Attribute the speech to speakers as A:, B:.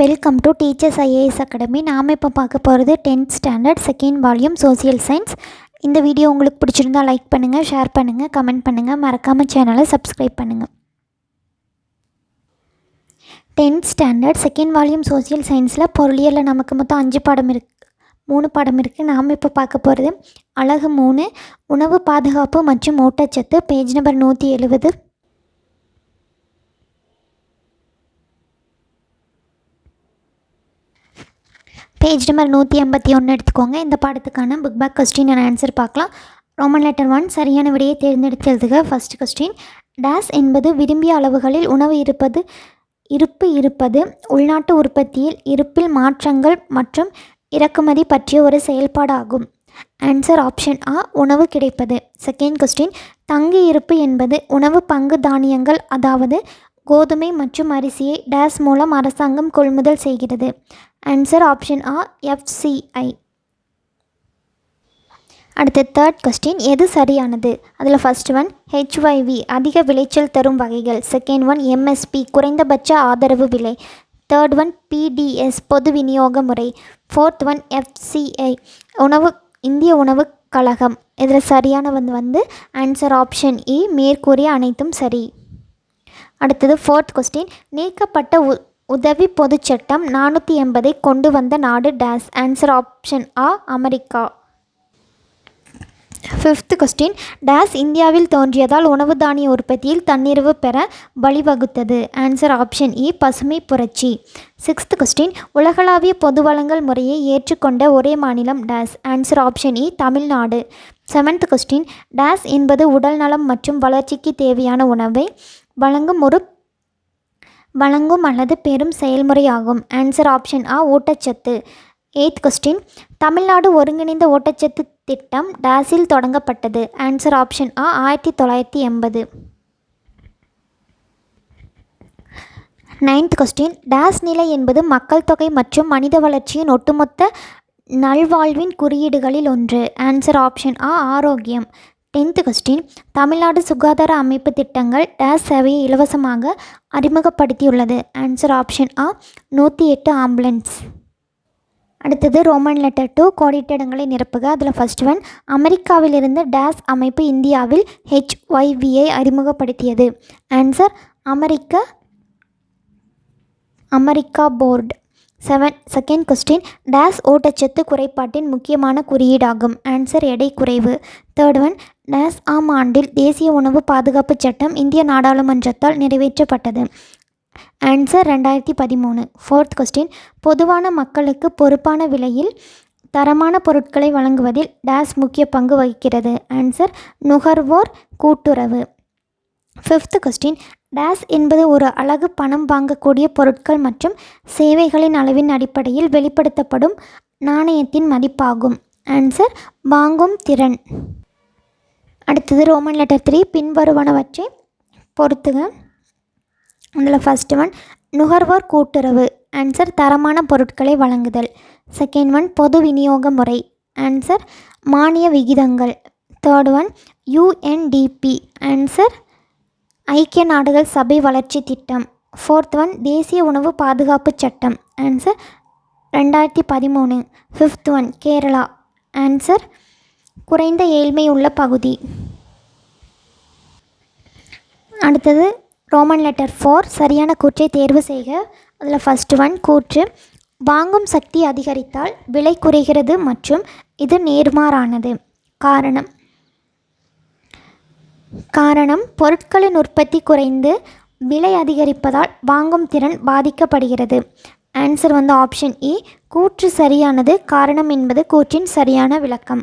A: Welcome to teachers IAS academy நாம் இப்போ பார்க்க போகிறது tenth standard second volume social science இந்த வீடியோ உங்களுக்கு பிடிச்சிருந்தா லைக் பண்ணுங்கள் ஷேர் பண்ணுங்கள் கமெண்ட் பண்ணுங்கள் மறக்காமல் சேனலை சப்ஸ்கிரைப் பண்ணுங்கள் tenth standard second volume social சயின்ஸில் பொருளியலில் நமக்கு மொத்தம் அஞ்சு பாடம் இருக்குது மூணு பாடம் இருக்குது நாம் இப்போ பார்க்க போகிறது அழகு மூணு உணவு பாதுகாப்பு மற்றும் ஊட்டச்சத்து. பேஜ் நம்பர் நூற்றி எழுபது பேஜ் நம்பர் நூற்றி ஐம்பத்தி ஒன்று எடுத்துக்கோங்க. இந்த பாடத்துக்கான புக் பேக் கொஸ்டின் நான் ஆன்சர் பார்க்கலாம். ரோமன் லெட்டர் ஒன் சரியான விடையை தேர்ந்தெடுத்து எழுதுக. ஃபர்ஸ்ட் கொஸ்டின் டேஸ் என்பது விரும்பிய அளவுகளில் உணவு இருப்பது இருப்பு இருப்பது உள்நாட்டு உற்பத்தியில் இருப்பில் மாற்றங்கள் மற்றும் இறக்குமதி பற்றிய ஒரு செயல்பாடாகும். ஆன்சர் ஆப்ஷன் ஆ உணவு கிடைப்பது. செகண்ட் கொஸ்டின் தங்கி இருப்பு என்பது உணவு பங்கு தானியங்கள் அதாவது கோதுமை மற்றும் அரிசியை டேஸ் மூலம் அரசாங்கம் கொள்முதல் செய்கிறது. ஆன்சர் ஆப்ஷன் ஆ எஃப்சிஐ அடுத்து தேர்ட் கொஸ்டின் எது சரியானது? அதில் ஃபஸ்ட் ஒன் ஹெச்ஒய்வி அதிக விளைச்சல் தரும் வகைகள். செகண்ட் ஒன் எம்எஸ்பி குறைந்தபட்ச ஆதரவு விலை. தேர்ட் ஒன் பிடிஎஸ் பொது விநியோக முறை. ஃபோர்த் ஒன் எஃப்சிஐ உணவு இந்திய உணவு கழகம். இதில் சரியான வந்து வந்து ஆன்சர் ஆப்ஷன் இ மேற்கூறிய அனைத்தும் சரி. அடுத்தது ஃபோர்த் கொஸ்டின் நீக்கப்பட்ட உ உதவி பொதுச் சட்டம் நானூற்றி எண்பதை கொண்டு வந்த நாடு டேஸ். ஆன்சர் ஆப்ஷன் ஆ அமெரிக்கா. ஃபிஃப்த் கொஸ்டின் டேஸ் இந்தியாவில் தோன்றியதால் உணவு தானிய உற்பத்தியில் தன்னிறைவு பெற வழிவகுத்தது. ஆன்சர் ஆப்ஷன் இ பசுமை புரட்சி. சிக்ஸ்த் கொஸ்டின் உலகளாவிய பொது வளங்கள் முறையை ஏற்றுக்கொண்ட ஒரே மாநிலம் டேஸ். ஆன்சர் ஆப்ஷன் இ தமிழ்நாடு. செவன்த் கொஸ்டின் டேஸ் என்பது உடல் நலம் மற்றும் வளர்ச்சிக்கு தேவையான உணவை வழங்கும் ஒரு வழங்கும் அல்லது பெறும் செயல்முறையாகும். ஆன்சர் ஆப்ஷன் ஆ ஊட்டச்சத்து. எயித் கொஸ்டின் தமிழ்நாடு ஒருங்கிணைந்த ஊட்டச்சத்து திட்டம் டேஸில் தொடங்கப்பட்டது. ஆன்சர் ஆப்ஷன் ஆ ஆயிரத்தி தொள்ளாயிரத்தி எண்பது. நைன்த் கொஸ்டின் டேஸ் நிலை என்பது மக்கள் தொகை மற்றும் மனித வளர்ச்சியின் ஒட்டுமொத்த நல்வாழ்வின் குறியீடுகளில் ஒன்று. ஆன்சர் ஆப்ஷன் ஆ ஆரோக்கியம். Tenth question. தமிழ்நாடு சுகாதார அமைப்பு திட்டங்கள் டேஸ் சேவையை இலவசமாக அறிமுகப்படுத்தியுள்ளது. ஆன்சர் ஆப்ஷன் ஆ நூற்றி எட்டு ஆம்புலன்ஸ் அடுத்தது ரோமன் லெட்டர் டூ கோடிட்டிடங்களை நிரப்புக. அதில் ஃபர்ஸ்ட் ஒன் அமெரிக்காவிலிருந்து டேஸ் அமைப்பு இந்தியாவில் ஹெச்ஒய்வியை அறிமுகப்படுத்தியது. ஆன்சர் அமெரிக்க America Ford. Seven second question days ஊட்டச்சத்து குறைபாட்டின் முக்கியமான குறியீடாகும். ஆன்சர் எடை குறைவு. தேர்ட் ஒன் டேஸ் ஆம் ஆண்டில் தேசிய உணவு பாதுகாப்பு சட்டம் இந்திய நாடாளுமன்றத்தால் நிறைவேற்றப்பட்டது. ஆன்சர் ரெண்டாயிரத்தி பதிமூணு. ஃபோர்த் கொஸ்டின் பொதுவான மக்களுக்கு பொறுப்பான விலையில் தரமான பொருட்களை வழங்குவதில் டேஸ் முக்கிய பங்கு வகிக்கிறது. ஆன்சர் நுகர்வோர் கூட்டுறவு. ஃபிஃப்த் கொஸ்டின் டேஸ் என்பது ஒரு அழகு பணம் வாங்கக்கூடிய பொருட்கள் மற்றும் சேவைகளின் அளவின் அடிப்படையில் வெளிப்படுத்தப்படும் நாணயத்தின் மதிப்பாகும். ஆன்சர் வாங்கும் திறன். அடுத்தது ரோமன் லெட்டர் த்ரீ பின்வருவனவற்றை பொறுத்துங்க அதில் ஃபஸ்ட்டு ஒன் நுகர்வோர் கூட்டுறவு. ஆன்சர் தரமான பொருட்களை வழங்குதல். செகண்ட் ஒன் பொது விநியோக முறை. ஆன்சர் மானிய விகிதங்கள். தேர்ட் ஒன் யூஎன்டிபி ஆன்சர் ஐக்கிய நாடுகள் சபை வளர்ச்சி திட்டம். ஃபோர்த் ஒன் தேசிய உணவு பாதுகாப்பு சட்டம். ஆன்சர் ரெண்டாயிரத்தி பதிமூணு. Fifth one Kerala. ஆன்சர் குறைந்த ஏழ்மை உள்ள பகுதி. அடுத்தது ரோமன் லெட்டர் ஃபோர் சரியான கூற்றை தேர்வு செய்க. அதில் ஃபஸ்ட்டு ஒன் கூற்று வாங்கும் சக்தி அதிகரித்தால் விலை குறைகிறது மற்றும் இது நேர்மாறானது. காரணம் காரணம் பொருட்களின் உற்பத்தி குறைந்து விலை அதிகரிப்பதால் வாங்கும் திறன் பாதிக்கப்படுகிறது. ஆன்சர் வந்து ஆப்ஷன் இ e, கூற்று சரியானது காரணம் என்பது கூற்றின் சரியான விளக்கம்.